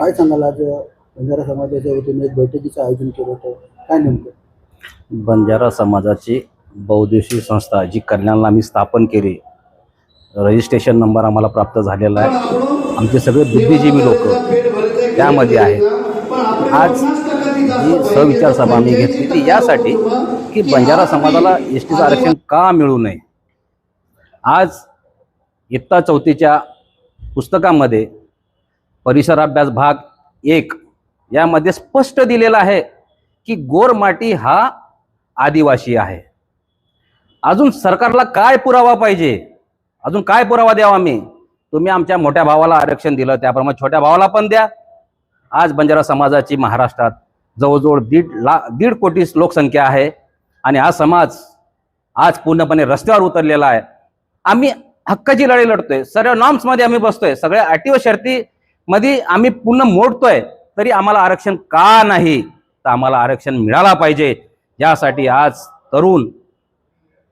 काय सांगाल आज बंजारा समाजाच्या वतीने एक बैठकीचं आयोजन केलं होतं. काय नेमकं? बंजारा समाजाची बहुद्देशीय संस्था जी कल्याणला आम्ही स्थापन केली रजिस्ट्रेशन नंबर आम्हाला प्राप्त झालेला आहे. आमचे सगळे बुद्धिजीवी लोक त्यामध्ये आहेत. आज जी सविचार सभा आम्ही घेतली ती यासाठी की बंजारा समाजाला एस टीचं आरक्षण का मिळू नये? आज इत्ता चौथीच्या पुस्तकामध्ये परिसराभ्यास भाग एक यामध्ये स्पष्ट दिलेला आहे की गोरमाटी हा आदिवासी आहे. अजून सरकारला काय पुरावा पाहिजे? अजून काय पुरावा द्यावा आम्ही? तुम्ही आमच्या मोठ्या भावाला आरक्षण दिलं त्याप्रमाणे छोट्या भावाला पण द्या. आज बंजारा समाजाची महाराष्ट्रात जवळजवळ दीड ला दीड कोटी लोकसंख्या आहे आणि हा समाज आज पूर्णपणे रस्त्यावर उतरलेला आहे. आम्ही हक्काची लढाई लढतोय सर्व नॉर्म्समध्ये आम्ही बसतोय सगळ्या अटी व शर्ती मध्ये आम्ही पूर्ण मोडतोय तरी आम्हाला आरक्षण का नाही? तर आम्हाला आरक्षण मिळाला पाहिजे. यासाठी आज तरुण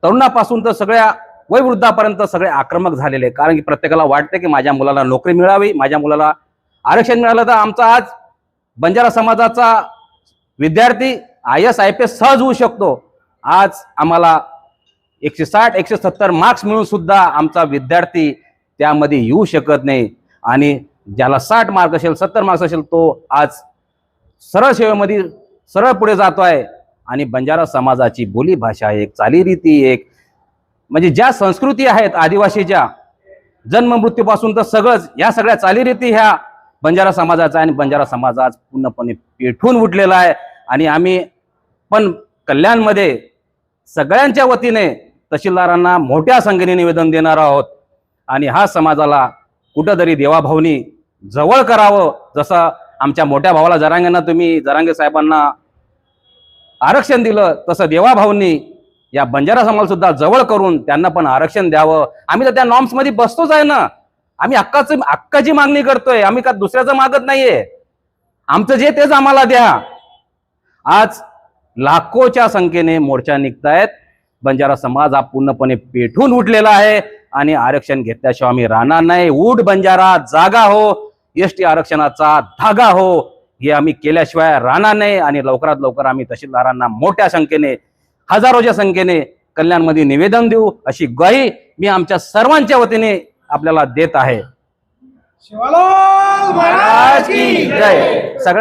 तरुणापासून तर सगळ्या वयवृद्धापर्यंत सगळे आक्रमक झालेले. आहे. कारण की प्रत्येकाला वाटते की माझ्या मुलाला नोकरी मिळावी माझ्या मुलाला आरक्षण मिळालं तर आमचा आज बंजारा समाजाचा विद्यार्थी I S I P S सहज होऊ शकतो. आज आम्हाला एकशे साठ एकशे सत्तर मार्क्स मिळून सुद्धा आमचा विद्यार्थी त्यामध्ये येऊ शकत नाही. आणि ज्याला साठ मार्क असेल सत्तर मार्क्स असेल तो आज सरळ सेवेमध्ये सरळ पुढे जातो आहे आणि बंजारा समाजाची बोलीभाषा एक चालीरीती एक. म्हणजे ज्या संस्कृती आहेत आदिवासीच्या जन्म मृत्यूपासून तर सगळंच या सगळ्या चालीरीती ह्या बंजारा समाजाचा आणि बंजारा समाज आज पूर्णपणे पेठून उठलेला आहे. आणि आम्ही पण कल्याणमध्ये सगळ्यांच्या वतीने तहसीलदारांना मोठ्या संख्येने निवेदन देणार आहोत. आणि हा समाजाला कुठंतरी देवाभावनी जवळ करावं. जसं आमच्या मोठ्या भावाला जरांगेंना तुम्ही जरांगे साहेबांना आरक्षण दिलं तसं देवाभाऊंनी या बंजारा समाज सुद्धा जवळ करून त्यांना पण आरक्षण द्यावं. आम्ही तर त्या नॉर्म्समध्ये बसतोच आहे ना. आम्ही हक्काच हक्काची मागणी करतोय. आम्ही का दुसऱ्याचं मागत नाहीये. आमचं जे तेच आम्हाला द्या. आज लाखोच्या संख्येने मोर्चा निघतायत. बंजारा समाज हा पूर्णपणे पेठून उठलेला आहे. आणि आरक्षण घेतल्याशिवाय आम्ही राहणार नाही. उठ बंजारा जागा हो. एस टी आरक्षणाचा धागा हो. हे आम्ही केल्याशिवाय राहणार नाही आणि लवकरात लवकर आम्ही तहसीलदारांना मोठ्या संख्येने हजारोच्या संख्येने कल्याणमध्ये निवेदन देऊ अशी ग्वाही मी आमच्या सर्वांच्या वतीने आपल्याला देत आहे. शिवालाल महाराज की जय. सगळ्यांना